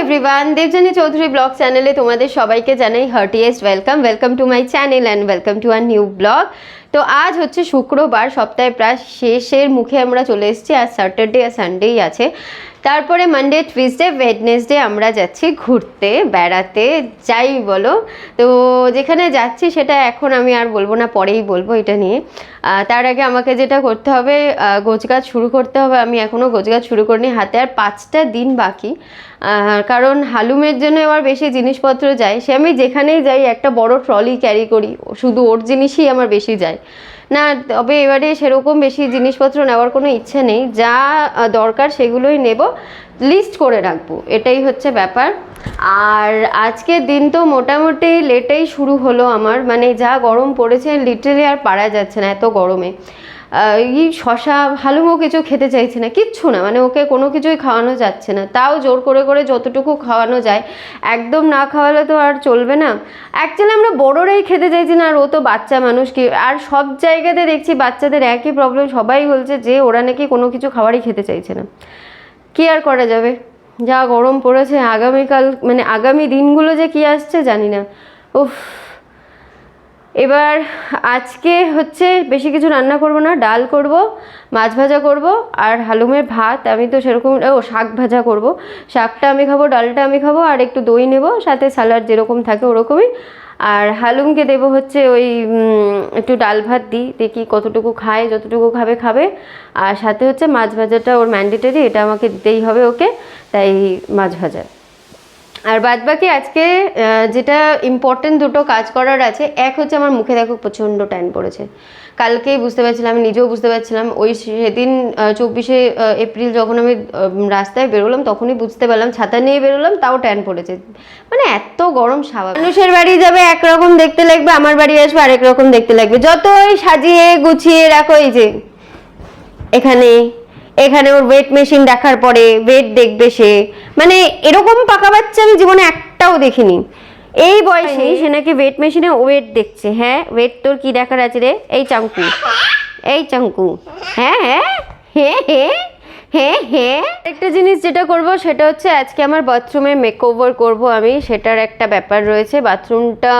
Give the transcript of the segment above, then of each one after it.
Everyone Debjani Chowdhury blog চ্যানেলে তোমাদের সবাইকে জানাই heartiest welcome welcome to my channel and welcome to our new vlog তো আজ হচ্ছে শুক্রবার সপ্তাহে প্রায় শেষের মুখে আমরা চলে এসেছি আর স্যাটারডে আর সানডেই আছে। তারপরে মানডে টুইসডে ওয়েডনেসডে আমরা যাচ্ছি ঘুরতে বেড়াতে যাই বলো। তো যেখানে যাচ্ছি সেটা এখন আমি আর বলব না পরেই বলব এটা নিয়ে। তার আগে আমাকে যেটা করতে হবে আহ, গোছগাছ শুরু করতে হবে। আমি এখনও গোছগাছ শুরু করিনি হাতে আর পাঁচটা দিন বাকি। কারণ হালুমের জন্য আমার বেশি জিনিসপত্র যায়। সে আমি যেখানেই যাই একটা বড় ট্রলি ক্যারি করি শুধু ওর জিনিসই আমার বেশি যায়। না তবে এবারে সেরকম বেশি জিনিসপত্র নেওয়ার কোনো ইচ্ছে নেই। যা দরকার সেগুলোই নেব। লিস্ট করে রাখব, এটাই হচ্ছে ব্যাপার। আর আজকের দিন তো মোটামুটি লেটেই শুরু হলো আমার মানে যা গরম পড়েছে লিটারেলি আর পারা যাচ্ছে না এত গরমে। এই শশা ভালোও কিছু খেতে চাইছে না, কিচ্ছু না মানে ওকে কোনো কিছুই খাওয়ানো যাচ্ছে না। তাও জোর করে করে যতটুকু খাওয়ানো যায়, একদম না খাওয়ালে তো আর চলবে না। অ্যাকচুয়ালি আমরা বড়রাই খেতে চাইছি না, আর ও তো বাচ্চা মানুষ কি, আর সব জায়গাতে দেখছি বাচ্চাদের একই প্রবলেম সবাই বলছে যে ওরা নাকি কোনো কিছু খাবারই খেতে চাইছে না। কি আর করা যাবে? যা গরম পড়েছে, আগামীকাল মানে আগামী দিনগুলো যে কি আসছে জানি না। উফ। এবার আজকে হচ্ছে বেশি কিছু রান্না করব না, ডাল করব, মাছ ভাজা করব আর হালুমের ভাত। আমি তো সেরকম, ও, শাক ভাজা করব। শাকটা আমি খাব, ডালটা আমি খাব আর একটু দই নেব, সাথে স্যালাড যেরকম থাকে ওরকমই। আর হালুমকে দেবো হচ্ছে ওই একটু ডাল ভাত দিই, দেখি কতটুকু খায়, যতটুকু খাবে খাবে। আর সাথে হচ্ছে মাছ ভাজাটা ওর ম্যান্ডেটারি এটা আমাকে দিতেই হবে ওকে, তাই মাছ ভাজা। আর বাদ বাকি আজকে যেটা ইম্পর্টেন্ট দুটো কাজ করার আছে, এক হচ্ছে আমার মুখে দেখো প্রচণ্ড ট্যান পড়েছে। কালকেই বুঝতে পারছিলাম, আমি নিজেও বুঝতে পারছিলাম, ওই সেদিন চব্বিশে এপ্রিল যখন আমি রাস্তায় বেরোলাম, তখনই বুঝতে পারলাম, ছাতা নিয়ে বেরোলাম, তাও ট্যান পড়েছে। মানে এত গরম স্বাভাবিক। মানুষের বাড়ি যাবে, একরকম দেখতে লাগবে, আমার বাড়ি আসবে, আরেক রকম দেখতে লাগবে। যতই সাজিয়ে গুছিয়ে রাখো, এই যে, এখানে এখানে ওর ওয়েট মেশিন দেখার পরে ওয়েট দেখবে সে। মানে এরকম পাকা বাচ্চা আমি জীবনে একটাও দেখিনি। এই বয়সে সে নাকি ওয়েট মেশিনে ওয়েট দেখছে। হ্যাঁ ওয়েট তোর কি দেখার আছে রে? এই চাঙ্কু। এই চাঙ্কু। হ্যাঁ হ্যাঁ হ্যাঁ হ্যাঁ হ্যাঁ হ্যাঁ। একটা জিনিস যেটা করব সেটা হচ্ছে আজকে আমার বাথরুমে মেকওভার করব আমি। সেটার একটা ব্যাপার রয়েছে। বাথরুমটা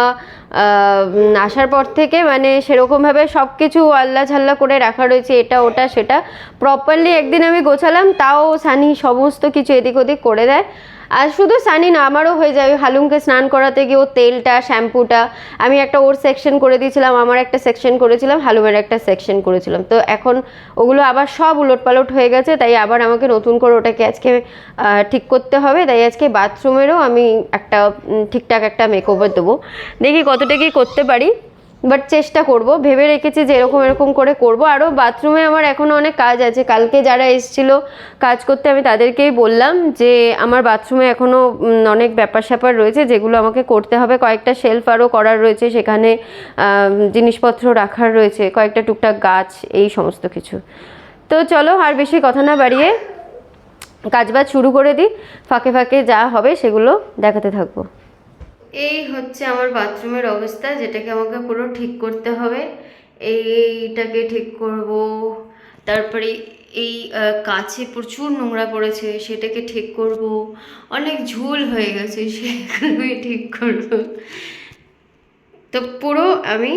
আসার পর থেকে মানে সেরকমভাবে সব কিছু আল্লা ছাল্লা করে রাখা রয়েছে, এটা, ওটা, সেটা। প্রপারলি একদিন আমি গোছালাম, তাও সানি সমস্ত কিছু এদিক ওদিক করে দেয়। আর শুধু সানি না, আমারও হয়ে যায়। হালুমকে স্নান করাতে গিয়ে ওর তেলটা, শ্যাম্পুটা আমি একটা ওর সেকশন করে দিয়েছিলাম, আমার একটা সেকশন করেছিলাম, হালুমের একটা সেকশন করেছিলাম। তো এখন ওগুলো আবার সব উলটপালট হয়ে গেছে, তাই আবার আমাকে নতুন করে ওটাকে আজকে ঠিক করতে হবে। তাই আজকে বাথরুমেরও আমি একটা ঠিকঠাক একটা মেকওভার দেবো। দেখি কতটা কি করতে পারি। বাট চেষ্টা করব, ভেবে রেখেছি যে এরকম এরকম করে করব। আরও বাথরুমে আমার এখনও অনেক কাজ আছে। কালকে যারা এসেছিল কাজ করতে, আমি তাদেরকেই বললাম যে আমার বাথরুমে এখনও অনেক ব্যাপার স্যাপার রয়েছে, যেগুলো আমাকে করতে হবে। কয়েকটা শেলফ আরও করার রয়েছে, সেখানে জিনিসপত্র রাখার রয়েছে, কয়েকটা টুকটাক গাছ, এই সমস্ত কিছু। তো চলো, আর বেশি কথা না বাড়িয়ে কাজবাজ শুরু করে দিই। ফাঁকে ফাঁকে যা হবে সেগুলো দেখাতে থাকব। এই হচ্ছে আমার বাথরুমের অবস্থা, যেটাকে আমাকে পুরো ঠিক করতে হবে। এইটাকে ঠিক করব। তারপরে এই কাছে প্রচুর নোংরা পড়েছে, সেটাকে ঠিক করব। অনেক ঝুল হয়ে গেছে সেগুলোই ঠিক করব। তো পুরো আমি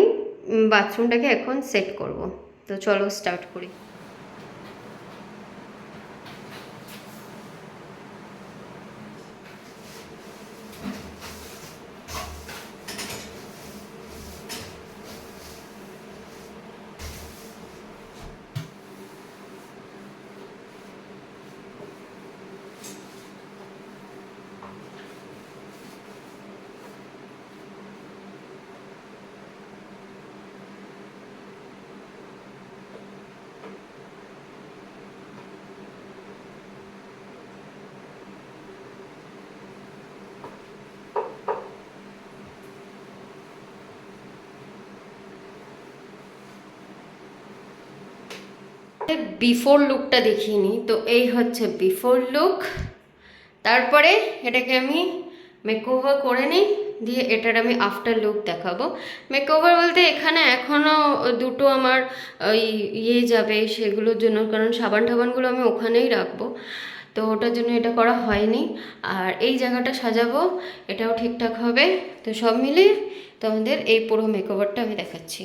বাথরুমটাকে এখন সেট করব। তো চলো স্টার্ট করি। বিফোর লুকটা দেখিয়ে তো এই হচ্ছে বিফোর লুক তারপরে এটাকে আমি মেকওভার করে নিই, দিয়ে এটার আমি আফটার লুক দেখাবো। মেকওভার বলতে এখানে এখনও দুটো আমার ওই ইয়ে যাবে সেগুলোর জন্য, কারণ সাবান টাবানগুলো আমি ওখানেই রাখব। তো ওটার জন্য এটা করা হয়নি। আর এই জায়গাটা সাজাবো, এটাও ঠিকঠাক হবে। তো সব মিলিয়ে তোমাদের এই পুরো মেকওভারটা আমি দেখাচ্ছি।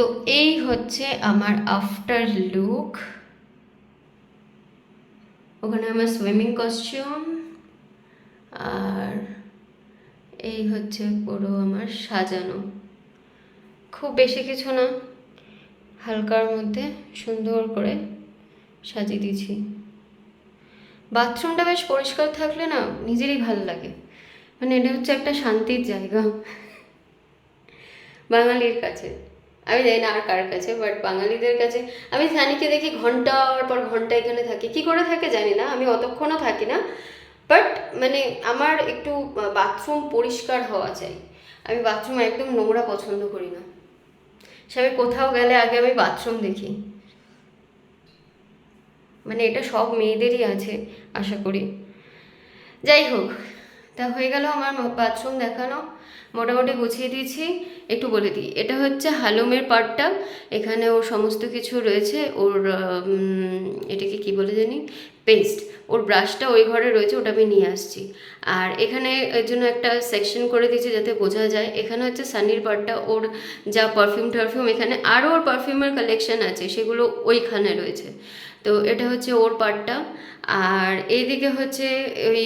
তো এই হচ্ছে আমার আফটার লুক ওখানে আমার সুইমিং কস্টিউম আর এই হচ্ছে পুরো আমার সাজানো। খুব বেশি কিছু না, হালকার মধ্যে সুন্দর করে সাজিয়ে দিয়েছি। বাথরুমটা বেশ পরিষ্কার থাকলে না নিজেরই ভালো লাগে। মানে এটা হচ্ছে একটা শান্তির জায়গা। বাঙালির কাছে। আমি জানি না আর কার কাছে বাট বাঙালিদের কাছে। আমি সানিকে দেখি ঘণ্টার পর ঘণ্টা এখানে থাকে। কি করে থাকে জানি না, আমি অতক্ষণও থাকি না। বাট মানে আমার একটু বাথরুম পরিষ্কার হওয়া চাই। আমি বাথরুম একদম নোংরা পছন্দ করি না। সে কোথাও গেলে আগে আমি বাথরুম দেখি। মানে এটা সব মেয়েদেরই আছে, আশা করি। যাই হোক তা হয়ে গেল আমার বাথরুম দেখানো। মোটামুটি গুছিয়ে দিয়েছি। একটু বলে দিই, এটা হচ্ছে হালুমের পার্টটা এখানে ওর সমস্ত কিছু রয়েছে। ওর এটাকে কি বলে জানি? পেস্ট ওর ব্রাশটা ওই ঘরে রয়েছে, ওটা আমি নিয়ে আসছি। আর এখানে এর জন্য একটা সেকশন করে দিয়েছি যাতে বোঝা যায়। এখানে হচ্ছে সানির পার্টটা ওর যা পারফিউম টারফিউম এখানে আরও ওর পারফিউমের কালেকশন আছে, সেগুলো ওইখানে রয়েছে। তো এটা হচ্ছে ওর পার্টটা আর এইদিকে হচ্ছে ওই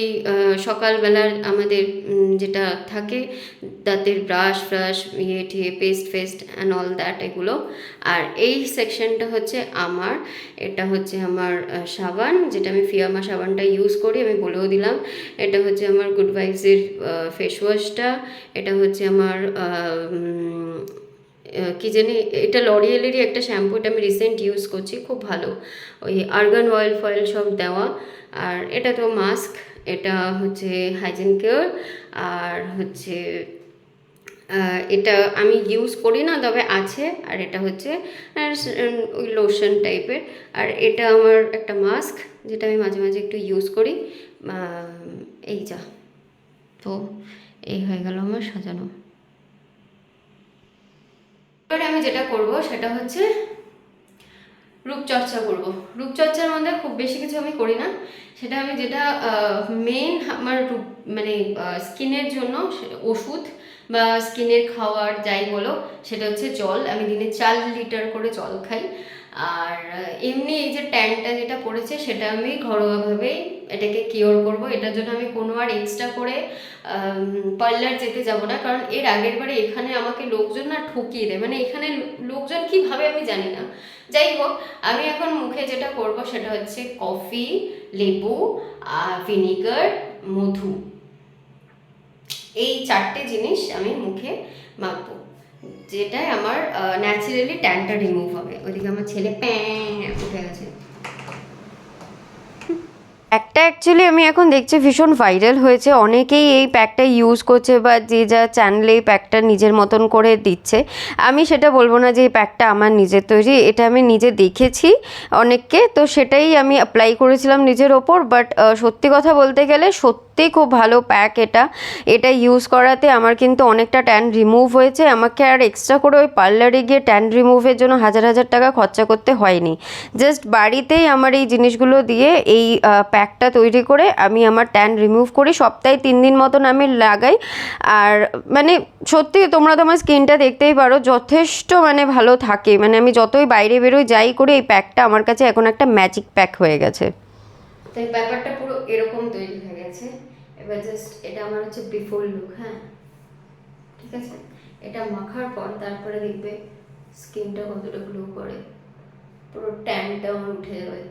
সকালবেলার আমাদের যেটা থাকে, দাঁতের ব্রাশ ফ্রাশ ইয়ে ঠিয়ে পেস্ট ফেস্ট অ্যান্ড অল দ্যাট এগুলো। আর এই সেকশনটা হচ্ছে আমার, এটা হচ্ছে আমার সাবান, যেটা আমি ফিয়ামা সাবানটা ইউজ করি, আমি বলেও দিলাম। এটা হচ্ছে আমার গুড ভাইবসের ফেস ওয়াশটা এটা হচ্ছে আমার কি জানি, এটা লরিয়েলেরই একটা শ্যাম্পু এটা আমি রিসেন্ট ইউজ করছি, খুব ভালো। ওই আর্গান অয়েল ফয়েল সব দেওয়া। আর এটা তো মাস্ক এটা হচ্ছে হাইজিন কেয়ার আর হচ্ছে এটা আমি ইউজ করি না, তবে আছে, আর এটা হচ্ছে ওই লোশন টাইপের আর এটা আমার একটা মাস্ক যেটা আমি মাঝে মাঝে একটু ইউজ করি। এই যা। তো, এই হয়ে গেল আমার সাজানো। এবারে আমি যেটা করব সেটা হচ্ছে রূপচর্চা করব। রূপচর্চার মধ্যে খুব বেশি কিছু আমি করি না। সেটা আমি যেটা মেন আমার রূপ মানে স্কিনের জন্য ওষুধ বা স্কিনের খাওয়ার যাই বলো, সেটা হচ্ছে জল। আমি দিনে চার লিটার করে জল খাই। আর এমনি এই যে ট্যানটা যেটা পড়েছে সেটা আমি ঘরোয়াভাবেই এটাকে কিওর করব। এটার জন্য আমি কোনো আর এক্সট্রা করে পার্লার যেতে যাব না। কারণ এর আগের বারে এখানে আমাকে লোকজন না ঠকিয়ে দেয়। মানে এখানে লোকজন কি ভাবে আমি জানি না। যাই হোক, আমি এখন মুখে যেটা করব সেটা হচ্ছে কফি লেবু ভিনিগার মধু। এই চারটে জিনিস আমি মুখে মাখবো। যেটাই আমার ন্যাচারালি ট্যানটা রিমুভ হবে। ওইদিকে আমার ছেলে প্যাঁ উঠে গেছে। প্যাকটা অ্যাকচুয়ালি আমি এখন দেখছি ভীষণ ভাইরাল হয়েছে। অনেকেই এই প্যাকটা ইউজ করছে বা যে যা চ্যানেলে এই প্যাকটা নিজের মতন করে দিচ্ছে। আমি সেটা বলব না যে এই প্যাকটা আমার নিজের তৈরি, এটা আমি নিজে দেখেছি অনেককে। তো সেটাই আমি অ্যাপ্লাই করেছিলাম নিজের ওপর বাট সত্যি কথা বলতে গেলে সত্যি খুব ভালো প্যাক এটা। এটা ইউজ করাতে আমার কিন্তু অনেকটা ট্যান রিমুভ হয়েছে। আমাকে আর এক্সট্রা করে ওই পার্লারে গিয়ে ট্যান রিমুভের জন্য হাজার হাজার টাকা খরচা করতে হয়নি। জাস্ট বাড়িতেই আমার এই জিনিসগুলো দিয়ে এই প্যাকটা তৈরি করে আমি আমার ট্যান রিমুভ করি। সপ্তাহে তিন দিন মতন আমি লাগাই। আর মানে সত্যি তোমরা তোমার স্কিনটা দেখতেই পারো, যথেষ্ট মানে ভালো থাকে। মানে আমি যতই বাইরে বেরোই, যাই করি, এই প্যাকটা আমার কাছে এখন একটা ম্যাজিক প্যাক হয়ে গেছে। তো এই ব্যাপারটা পুরো এরকম তৈরি হয়ে গেছে। এবার জাস্ট এটা আমার হচ্ছে বিফোর লুক হ্যাঁ? ঠিক আছে? এটা মাখার পর তারপরে দেখবে স্কিনটা কতটা গ্লো করে। পুরো ট্যানটা আমার উঠে যাবে।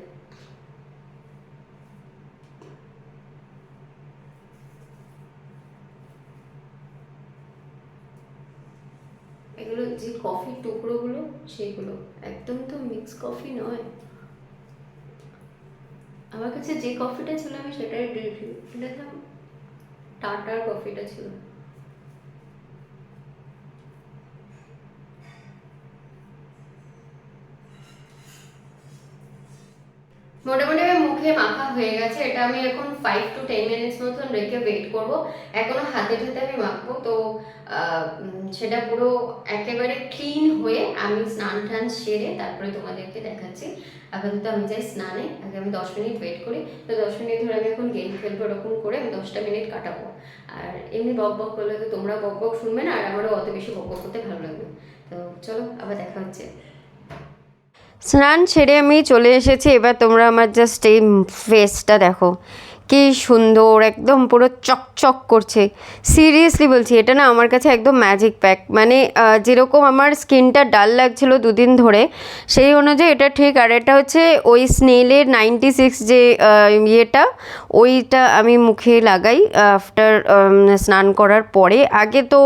এগুলো যে কফির টুকরোগুলো, সেগুলো। একদম তো মিক্স কফি নয়। আমার কাছে যে কফিটা ছিল, আমি সেটাই রিভিউ এটা টাটার কফিটা ছিল। মোটামুটি মুখে হয়ে গেছে, এটা আমি এখন ফাইভ টু টেন মিনিটস মতন রেখে ওয়েট করব। এখনও হাতে হাতে আমি মাখবো, তো সেটা পুরো একেবারে ক্লিন হয়ে আমি স্নান টান সেরে তারপরে তোমাদেরকে দেখাচ্ছি। আপাতত আমি যাই স্নানে, আগে আমি দশ মিনিট ওয়েট করি, তো দশ মিনিট ধরে আমি এখন গেম খেলব এরকম করে আমি দশটা মিনিট কাটাবো। আর এমনি বক বক করলে তো তোমরা বক বক শুনবে না, আর আমারও অত বেশি বক বক করতে ভালো লাগবে তো চলো, আবার দেখা হচ্ছে। স্নান ছেড়ে আমি চলে এসেছি। এবার তোমরা আমার জাস্ট এই ফেসটা দেখো। কি সুন্দর, একদম পুরো চকচক করছে। সিরিয়াসলি বলছি, এটা না আমার কাছে একদম ম্যাজিক প্যাক মানে যেরকম আমার স্কিনটা ডাল লাগছিল দুদিন ধরে, সেই অনুযায়ী এটা ঠিক। আর এটা হচ্ছে ওই স্নেলের নাইনটি সিক্স যে ইয়েটা, ওইটা আমি মুখে লাগাই আফটার স্নান করার পরে। আগে তো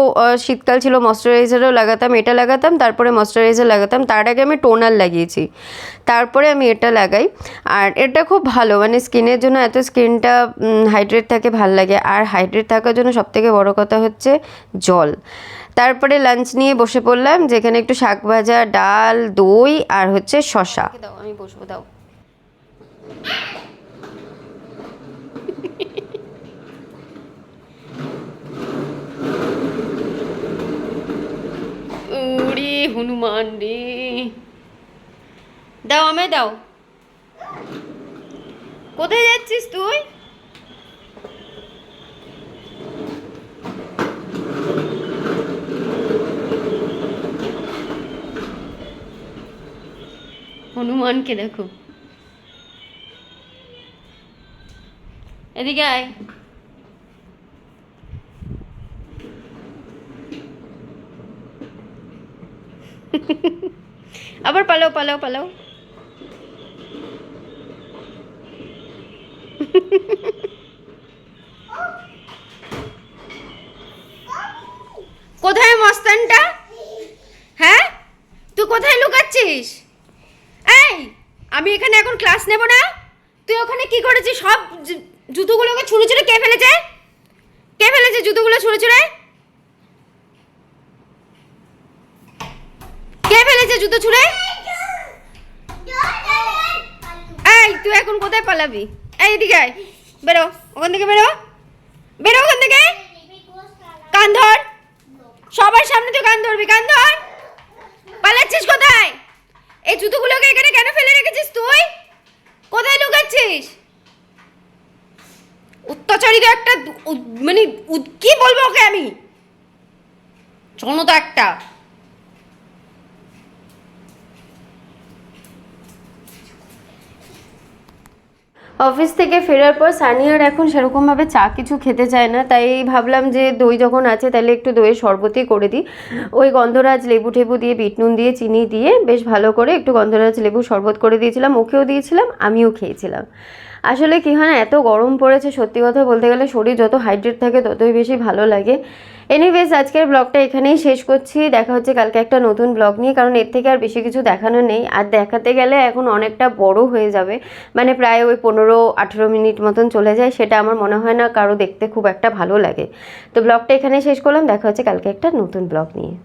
শীতকাল ছিল ময়শ্চারাইজারও লাগাতাম, এটা লাগাতাম, তারপরে ময়শ্চারাইজার লাগাতাম। তার আগে আমি টোনার লাগিয়েছি। তারপরে আমি এটা লাগাই। আর এটা খুব ভালো মানে স্কিনের জন্য এত স্কিনটা হাইড্রেট থাকে, ভালো লাগে। আর হাইড্রেট থাকার জন্য সবথেকে বড় কথা হচ্ছে জল। তারপরে লাঞ্চ নিয়ে বসে পড়লাম, যেখানে একটু শাক ভাজা, ডাল, দই আর হচ্ছে শশা দাও, আমি বসবো, দাও। হনুমান রে। দাও আমায়, দাও। কোথায় যাচ্ছিস তুই? হনুমানকে দেখো। এদিকে আয়। আবার পালাও পালাও পালাও। কোথায় মস্তানটা? হ্যাঁ? তুই কোথায় লুকাচ্ছিস? আমি এখানে এখন ক্লাস নেব না? তুই ওখানে কি করেছিস? সব জুতোগুলোকে ছুঁড়ে ছুঁড়ে কে ফেলেছে? কে ফেলেছে জুতোগুলো ছুঁড়ে ছুঁড়ে? কে ফেলেছে জুতো ছুঁড়ে? এই, তুই এখন কোথায় পালাবি? এই, এদিকে আয়। বেরো, ওখান থেকে বেরো। বেরো ওখান থেকে। কান ধর। সবার সামনে তুই কান ধরবি, কান ধর। পালাচ্ছিস কোথায়? এই জুতোগুলোকে এখানে কেন ফেলে রেখেছিস তুই? কোথায় লুকাচ্ছিস? অত্যাচারিত একটা মানে কি বলব ওকে আমি? জনতা একটা। অফিস থেকে ফেরার পর সানিয়ার এখন সেরকমভাবে চা কিছু খেতে চায় না, তাই ভাবলাম যে দই যখন আছে তাহলে একটু দইয়ের শরবতই করে দিই। ওই গন্ধরাজ লেবু টেবু দিয়ে, বিট নুন দিয়ে, চিনি দিয়ে বেশ ভালো করে একটু গন্ধরাজ লেবু শরবত করে দিয়েছিলাম, ওকেও দিয়েছিলাম, আমিও খেয়েছিলাম। আসলে কি হয় না, এত গরম পড়েছে সত্যি কথা বলতে গেলে শরীর যত হাইড্রেট থাকে ততই বেশি ভালো লাগে। এনিওয়েজ আজকের ব্লগটা এখানেই শেষ করছি। দেখা হচ্ছে কালকে একটা নতুন ব্লগ নিয়ে, কারণ এর থেকে আর বেশি কিছু দেখানো নেই। আর দেখাতে গেলে এখন অনেকটা বড় হয়ে যাবে। মানে প্রায় ওই পনেরো আঠেরো মিনিট মতন চলে যায়, সেটা আমার মনে হয় না কারও দেখতে খুব একটা ভালো লাগে। তো ব্লগটা এখানেই শেষ করলাম। দেখা হচ্ছে কালকে একটা নতুন ব্লগ নিয়ে।